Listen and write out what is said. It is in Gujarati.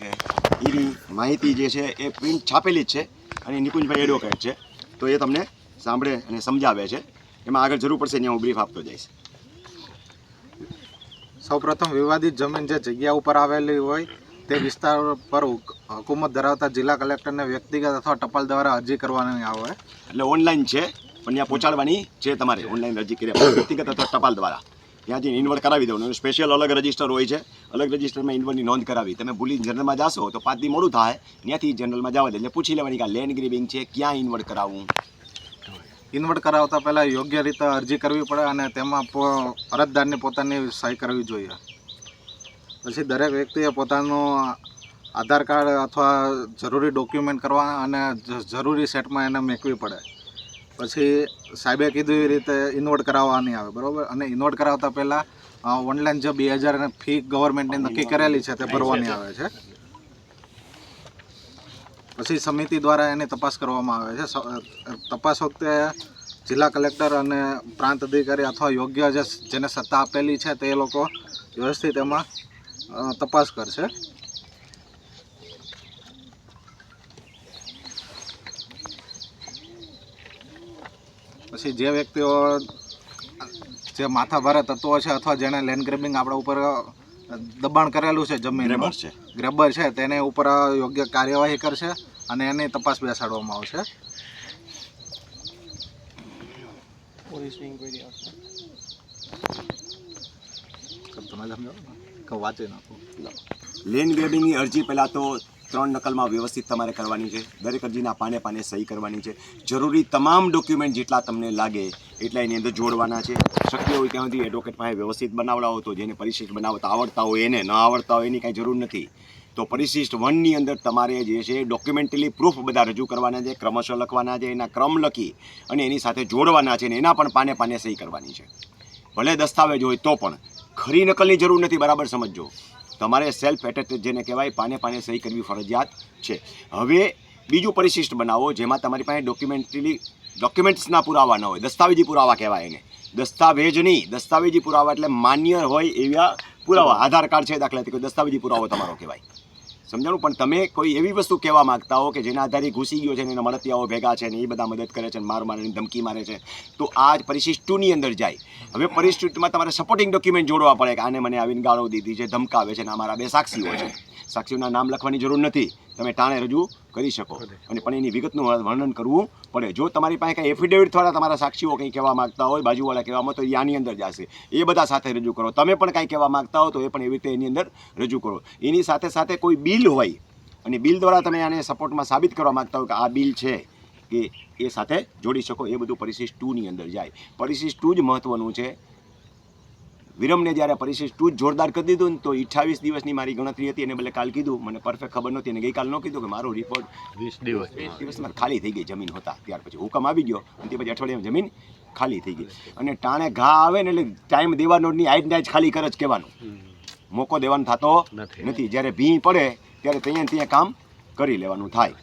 છે. એની માહિતી જે છે એ પ્રિન્ટ છાપેલી જ છે અને નિકુંજભાઈ એડવોકેટ છે. તો એ તમને સાંભળે અને સમજાવે છે. એમાં આગળ જરૂર પડશે ત્યાં હું બ્રીફ આપતો જઈશ. સૌપ્રથમ વિવાદિત જમીન જે જગ્યા ઉપર આવેલી હોય તે વિસ્તાર પર હુક- હુકુમત ધરાવતા જિલ્લા કલેક્ટરને વ્યક્તિગત અથવા ટપાલ દ્વારા અરજી કરવાની આવે. એટલે ઓનલાઈન છે પણ ત્યાં પહોંચાડવાની છે તમારે ઓનલાઈન અરજી કર્યા વ્યક્તિગત અથવા ટપાલ દ્વારા. ત્યાંથી ઇન્વર્ટ કરાવી દેવાનું સ્પેશિયલ અલગ રજિસ્ટર હોય છે. અલગ રજિસ્ટરમાં ઇન્વર્ટની નોંધ કરાવી. તમે ભૂલી જનરલમાં જશો તો પાંચ દી મોડું થાય. ત્યાંથી જનરલમાં જવા દે. એટલે પૂછી લેવાની કે લેન્ડ ગ્રીબિંગ છે, ક્યાં ઇન્વર્ટ કરાવવું ઇન્વર્ટ કરાવતા પહેલાં યોગ્ય રીતે અરજી કરવી પડે અને તેમાં અરજદારને પોતાની સહી કરવી જોઈએ. પછી દરેક વ્યક્તિએ પોતાનું આધાર કાર્ડ અથવા જરૂરી ડોક્યુમેન્ટ કરવા અને જરૂરી સેટમાં એને મેકવી પડે. પછી સાહેબે કીધું એ રીતે ઇન્વર્ટ કરાવવાની આવે, બરાબર? અને ઇન્વર્ટ કરાવતા પહેલાં ઓનલાઈન જે બે હજાર ફી ગવર્મેન્ટની નક્કી કરેલી છે તે ભરવાની આવે છે. પછી સમિતિ દ્વારા એની તપાસ કરવામાં આવે છે. તપાસ વખતે જિલ્લા કલેક્ટર અને પ્રાંત અધિકારી અથવા યોગ્ય જે, જેને સત્તા આપેલી છે તે લોકો વ્યવસ્થિત એમાં તપાસ કરશે. પછી જે વ્યક્તિઓ જે માથાભારે તત્વો છે અથવા જેને લેન્ડ ગ્રેબિંગ આપણા ઉપર દબાણ કરેલું છે જમીન ગ્રેબર છે. ગ્રેબર છે તેને ઉપર યોગ્ય કાર્યવાહી કરશે અને એની તપાસ બેસાડવામાં આવશે. વાંચી નાખો. લેન્ડ ગ્રેબિંગની અરજી પહેલાં તો ત્રણ નકલમાં વ્યવસ્થિત તમારે કરવાની છે. દરેક અરજીના પાને પાને સહી કરવાની છે. જરૂરી તમામ ડોક્યુમેન્ટ જેટલા તમને લાગે એટલા એની અંદર જોડવાના છે. શક્ય હોય ત્યાં સુધી એડવોકેટ પાસે વ્યવસ્થિત બનાવડાવો તો જેને પરિશિષ્ટ બનાવતા આવડતા હોય એને, ન આવડતા હોય એની કાંઈ જરૂર નથી. તો પરિશિષ્ટ વનની અંદર તમારે જે છે ડોક્યુમેન્ટલી પ્રૂફ બધા રજૂ કરવાના છે, ક્રમશઃ લખવાના છે, એના ક્રમ લખી અને એની સાથે જોડવાના છે અને એના પણ પાને પાને સહી કરવાની છે. ભલે દસ્તાવેજ હોય તો પણ ખરી નકલની જરૂર નથી, બરાબર સમજજો. તમારે સેલ્ફ એટેસ્ટેડ જેને કહેવાય પાને પાને સહી કરવી ફરજિયાત છે. હવે બીજું પરિશિષ્ટ બનાવો જેમાં તમારી પાસે ડોક્યુમેન્ટરી ડોક્યુમેન્ટ્સના પુરાવા ન હોય. દસ્તાવેજી પુરાવા કહેવાય એને. દસ્તાવેજ નહીં દસ્તાવેજી પુરાવા એટલે માન્ય હોય એવા પુરાવા. આધાર કાર્ડ છે દાખલા તરીકે દસ્તાવેજી પુરાવો તમારો કહેવાય. સમજાણું? પણ તમે કોઈ એવી વસ્તુ કહેવા માંગતા હો કે જેના આધારે ઘૂસી ગયો છે ને એના મળતિયાઓ ભેગા છે ને એ બધા મદદ કરે છે ને માર મારે ધમકી મારે છે તો આ જ પરિશિષ્ટ ટુની અંદર જાય. હવે પરિશિષ્ટમાં તમારે સપોર્ટિંગ ડોક્યુમેન્ટ જોડવા પડે કે આને મને આવીને ગાળો દીધી છે ધમકાવે છે ને અમારા બે સાક્ષીઓ છે. સાક્ષીઓના નામ લખવાની જરૂર નથી. તમે ટાણે રજૂ કરી શકો. અને પણ એની વિગતનું વર્ણન કરવું પડે. જો તમારી પાસે કંઈ એફિડેવિટ દ્વારા તમારા સાક્ષીઓ કંઈ કહેવા માગતા હોય બાજુવાળા કહેવામાં તો એ આની અંદર જશે. એ બધા સાથે રજૂ કરો. તમે પણ કાંઈ કહેવા માંગતા હો તો એ પણ એવી રીતે એની અંદર રજૂ કરો. એની સાથે સાથે કોઈ બિલ હોય અને બિલ દ્વારા તમે આને સપોર્ટમાં સાબિત કરવા માંગતા હો કે આ બિલ છે કે એ સાથે જોડી શકો. એ બધું પરિશિષ્ટ ટુની અંદર જાય. પરિશિષ્ટ ટુ જ મહત્ત્વનું છે. વિરમને જ્યારે પરિશિષ્ટ ટુ જ જોરદાર કરી દીધું ને તો અઠ્ઠાવીસ દિવસની મારી ગણતરી હતી એને બદલે કાલ કીધું. મને પરફેક્ટ ખબર નહોતી અને ગઈકાલ ન કીધું કે મારો રિપોર્ટ વીસ દિવસ. દિવસમાં ખાલી થઈ ગઈ જમીન હોતા. ત્યાર પછી હુકમ આવી ગયો અને તે પછી અઠવાડિયામાં જમીન ખાલી થઈ ગઈ. અને ટાણે ઘા આવે ને એટલે ટાઈમ દેવાનો જ આઈટ આજ ખાલી કર જ કહેવાનું. મોકો દેવાનો થતો. નથી. જ્યારે ભી પડે ત્યારે ત્યાં ત્યાં કામ કરી લેવાનું થાય.